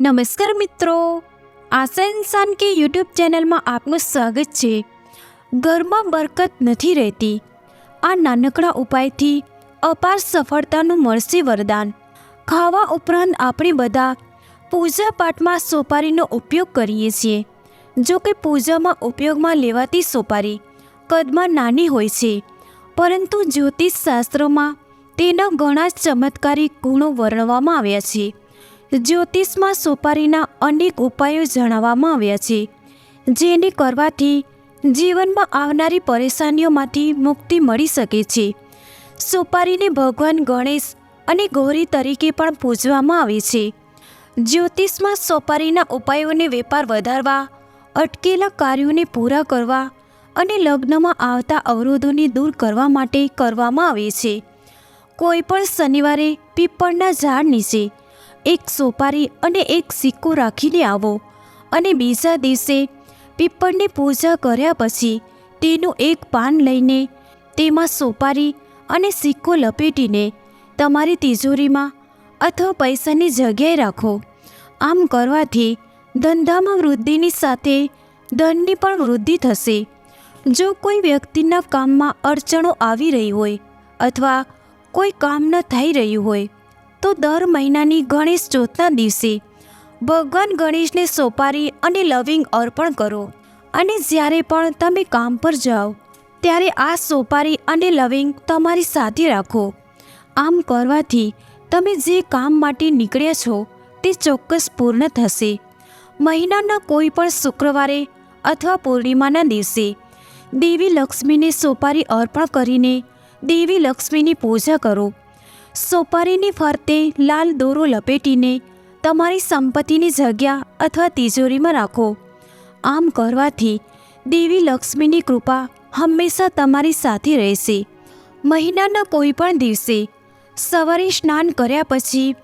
નમસ્કાર મિત્રો. આશા ઇન્સાન કે યુટ્યુબ ચેનલમાં આપનું સ્વાગત છે. ઘરમાં બરકત નથી રહેતી. આ નાનકડા ઉપાયથી અપાર સફળતાનું મળશે વરદાન. ખાવા ઉપરાંત આપણે બધા પૂજા પાઠમાં સોપારીનો ઉપયોગ કરીએ છીએ. જો કે પૂજામાં ઉપયોગમાં લેવાતી સોપારી કદમાં નાની હોય છે. પરંતુ જ્યોતિષ શાસ્ત્રોમાં તેના ઘણા જ ચમત્કારિક ગુણો વર્ણવવામાં આવ્યા છે. જ્યોતિષમાં સોપારીના અનેક ઉપાયો જણાવવામાં આવ્યા છે, જેને કરવાથી જીવનમાં આવનારી પરેશાનીઓમાંથી મુક્તિ મળી શકે છે. સોપારીને ભગવાન ગણેશ અને ગૌરી તરીકે પણ પૂજવામાં આવે છે. જ્યોતિષમાં સોપારીના ઉપાયોને વેપાર વધારવા, અટકેલા કાર્યોને પૂરા કરવા અને લગ્નમાં આવતા અવરોધોને દૂર કરવા માટે કરવામાં આવે છે. કોઈ પણ શનિવારે પીપળના ઝાડ નીચે એક સોપારી અને એક સિક્કો રાખીને આવો અને બીજા દિવસે પીપળની પૂજા કર્યા પછી તેનું એક પાન લઈને તેમાં સોપારી અને સિક્કો લપેટીને તમારી તિજોરીમાં અથવા પૈસાની જગ્યાએ રાખો. આમ કરવાથી ધંધામાં વૃદ્ધિની સાથે ધનની પણ વૃદ્ધિ થશે. જો કોઈ વ્યક્તિના કામમાં અડચણો આવી રહી હોય અથવા કોઈ કામ ન થઈ રહ્યું હોય તો દર મહિનાની ગણેશ ચોથના દિવસે ભગવાન ગણેશને સોપારી અને લવિંગ અર્પણ કરો. અને જ્યારે પણ તમે કામ પર જાઓ, ત્યારે આ સોપારી અને લવિંગ તમારી સાથે રાખો. આમ કરવાથી તમે જે કામ માટે નીકળ્યા છો, તે ચોક્કસ પૂર્ણ થશે. મહિનાના કોઈ પણ શુક્રવારે અથવા પૂર્ણિમાના દિવસે દેવી લક્ષ્મીને સોપારી અર્પણ કરીને દેવી લક્ષ્મીની પૂજા કરો. સોપારીની ફરતે લાલ દોરો લપેટીને તમારી સંપત્તિની જગ્યા અથવા તિજોરીમાં રાખો. આમ કરવાથી દેવી લક્ષ્મીની કૃપા હંમેશા તમારી સાથે રહેશે. મહિનાના કોઈ પણ દિવસે સવારે સ્નાન કર્યા પછી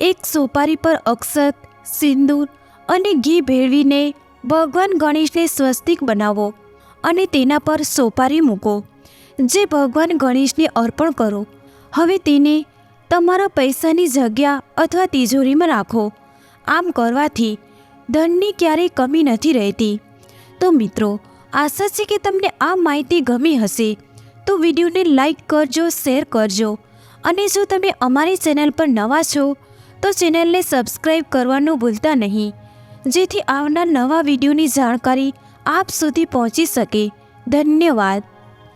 એક સોપારી પર અક્ષત, સિંદૂર અને ઘી ભેળવીને ભગવાન ગણેશને સ્વસ્તિક બનાવો અને તેના પર સોપારી મૂકો, જે ભગવાન ગણેશને અર્પણ કરો. હવે તેને તમારા પૈસાની જગ્યા અથવા તિજોરીમાં રાખો. આમ કરવાથી ધનની ક્યારેય કમી નથી રહેતી. તો મિત્રો, આશા છે કે તમને આ માહિતી ગમી હશે. તો વિડીયોને લાઈક કરજો, શેર કરજો. અને જો તમે અમારી ચેનલ પર નવા છો, તો ચેનલને સબસ્ક્રાઈબ કરવાનું ભૂલતા નહીં. જેથી આવનાર નવા વિડીયોની જાણકારી આપ સુધી પહોંચી શકે. ધન્યવાદ.